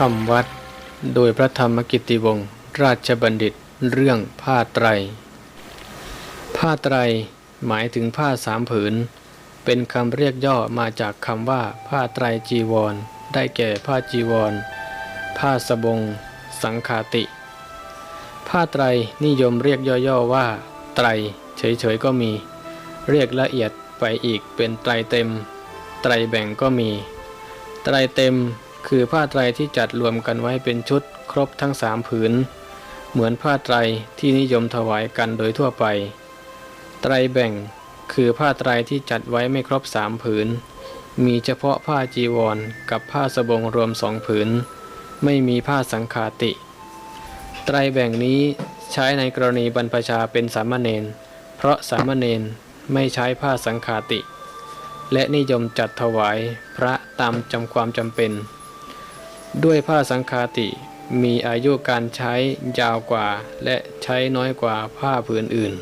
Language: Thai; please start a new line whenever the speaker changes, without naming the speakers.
คำวัด โดยพระธรรมกิติวงศ์ราชบัณฑิตเรื่องผ้าไตร ผ้าไตรหมายถึงผ้าสามผืน เป็นคำเรียกย่อมาจากคำว่าผ้าไตรจีวร ได้แก่ผ้าจีวร ผ้าสบง สังขาติ ผ้าไตรนิยมเรียกย่อๆว่า ไตร เฉยๆก็มี เรียกละเอียดไปอีกเป็นไตรเต็ม ไตรแบ่งก็มี ไตรเต็ม คือผ้าไตรที่จัดรวมกันไว้เป็นชุดครบทั้งสามผืน เหมือนผ้าไตรที่นิยมถวายกันโดยทั่วไป ไตรแบ่งคือผ้าไตรที่จัดไว้ไม่ครบสามผืน มีเฉพาะผ้าจีวรกับผ้าสบงรวมสองผืน ไม่มีผ้าสังขาติ ไตรแบ่งนี้ใช้ในกรณีบรรพชาเป็นสามเณรเพราะสามเณรไม่ใช้ผ้าสังขาติ และนิยมจัดถวายพระตามจำความจำเป็น ด้วยผ้าสังคาติมีอายุการใช้ยาวกว่า และใช้น้อยกว่าผ้าผืนอื่น